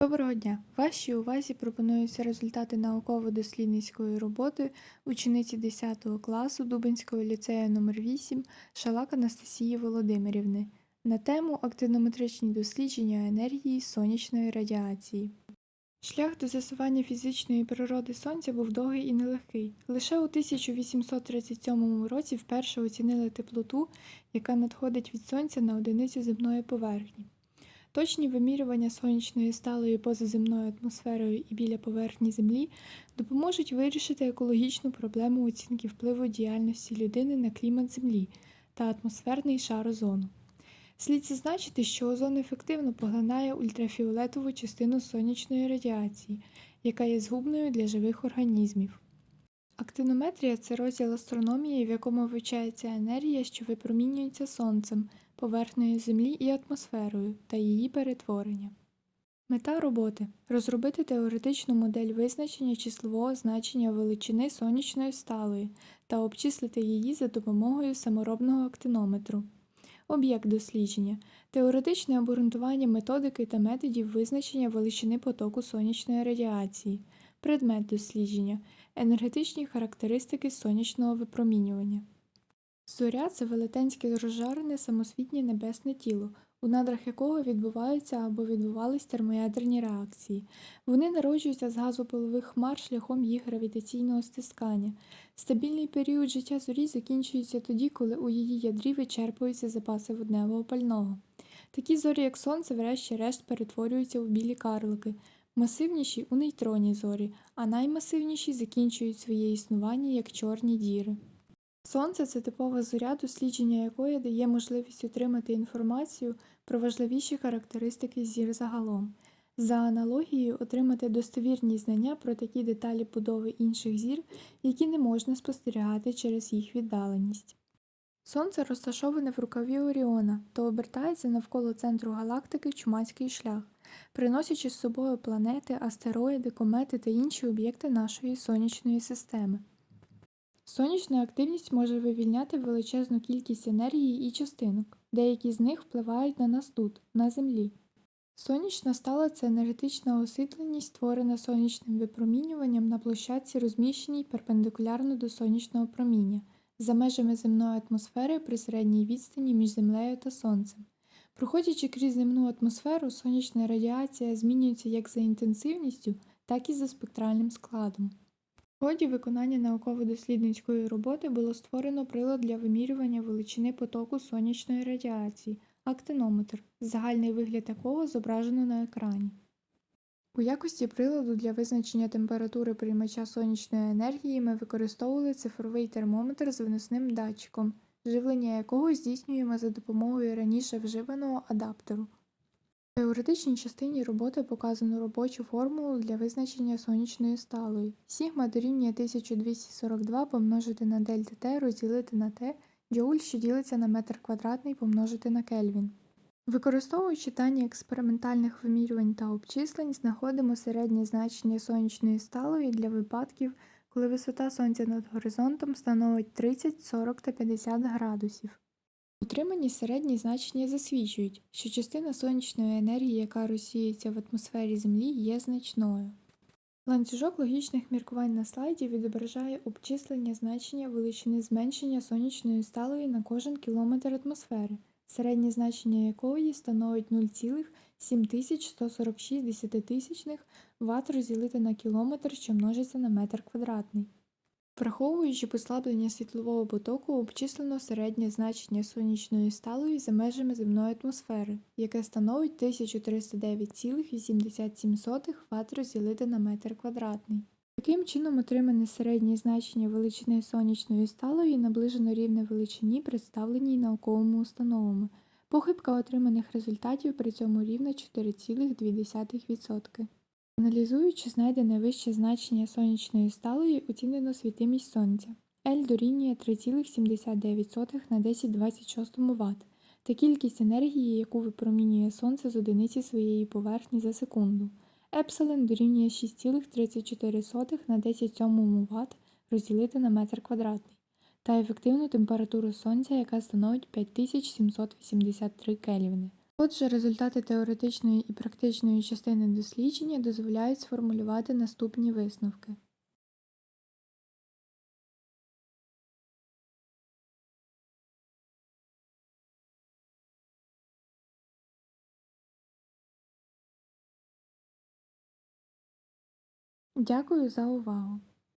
Доброго дня! Вашій увазі пропонуються результати науково-дослідницької роботи учениці 10 класу Дубенського ліцею номер 8 Шалак Анастасії Володимирівни на тему актинометричні дослідження енергії сонячної радіації. Шлях до з'ясування фізичної природи Сонця був довгий і нелегкий. Лише у 1837 році вперше оцінили теплоту, яка надходить від Сонця на одиницю земної поверхні. Точні вимірювання сонячної сталої поза земною атмосферою і біля поверхні Землі допоможуть вирішити екологічну проблему оцінки впливу діяльності людини на клімат Землі та атмосферний шар озону. Слід зазначити, що озон ефективно поглинає ультрафіолетову частину сонячної радіації, яка є згубною для живих організмів. Актинометрія це розділ астрономії, в якому вивчається енергія, що випромінюється сонцем, поверхнею Землі і атмосферою та її перетворення. Мета роботи розробити теоретичну модель визначення числового значення величини сонячної сталої та обчислити її за допомогою саморобного актинометру. Об'єкт дослідження теоретичне обґрунтування методики та методів визначення величини потоку сонячної радіації, предмет дослідження, енергетичні характеристики сонячного випромінювання. Зоря це велетенське розжарене самосвітнє небесне тіло, у надрах якого відбуваються або відбувались термоядерні реакції. Вони народжуються з газопилових хмар шляхом їх гравітаційного стискання. Стабільний період життя зорі закінчується тоді, коли у її ядрі вичерпуються запаси водневого пального. Такі зорі, як Сонце, врешті-решт перетворюються у білі карлики, масивніші у нейтронні зорі, а наймасивніші закінчують своє існування як чорні діри. Сонце це типова зоря, дослідження якої дає можливість отримати інформацію про важливіші характеристики зір загалом. За аналогією, отримати достовірні знання про такі деталі будови інших зір, які не можна спостерігати через їх віддаленість. Сонце розташоване в рукаві Оріона та обертається навколо центру галактики Чумацький шлях, приносячи з собою планети, астероїди, комети та інші об'єкти нашої сонячної системи. Сонячна активність може вивільняти величезну кількість енергії і частинок, деякі з них впливають на нас тут, на Землі. Сонячна стала це енергетична освітленість, створена сонячним випромінюванням на площадці, розміщеній перпендикулярно до сонячного проміння, за межами земної атмосфери при середній відстані між Землею та Сонцем. Проходячи крізь земну атмосферу, сонячна радіація змінюється як за інтенсивністю, так і за спектральним складом. В ході виконання науково-дослідницької роботи було створено прилад для вимірювання величини потоку сонячної радіації актинометр, загальний вигляд якого зображено на екрані. У якості приладу для визначення температури приймача сонячної енергії ми використовували цифровий термометр з виносним датчиком, живлення якого здійснюємо за допомогою раніше вживаного адаптеру. В теоретичній частині роботи показано робочу формулу для визначення сонячної сталої. Сігма дорівнює 1242 помножити на дельта Т розділити на Т, джоуль, що ділиться на метр квадратний помножити на Кельвін. Використовуючи дані експериментальних вимірювань та обчислень, знаходимо середнє значення сонячної сталої для випадків, коли висота сонця над горизонтом становить 30, 40 та 50 градусів. Отримані середні значення засвідчують, що частина сонячної енергії, яка розсіюється в атмосфері Землі, є значною. Ланцюжок логічних міркувань на слайді відображає обчислення значення величини зменшення сонячної сталої на кожен кілометр атмосфери, середнє значення якої становить 0,7146 десятитисячних Вт розділити на кілометр, що множиться на метр квадратний. Враховуючи послаблення світлового потоку, обчислено середнє значення сонячної сталої за межами земної атмосфери, яке становить 1309,87 Вт розділити на метр квадратний. Таким чином, отримане середнє значення величини сонячної сталої наближено рівне величині, представленій науковими установами. Похибка отриманих результатів при цьому рівна 4,2%. Аналізуючи знайдене вище значення сонячної сталої, оцінено світимість сонця. L дорівнює 3,79 на 1026 Вт та кількість енергії, яку випромінює сонце з одиниці своєї поверхні за секунду. Епсилон дорівнює 6,34 на 10,7 Вт розділити на метр квадратний та ефективну температуру сонця, яка становить 5783 Кельвіни. Отже, результати теоретичної і практичної частини дослідження дозволяють сформулювати наступні висновки. Дякую за увагу!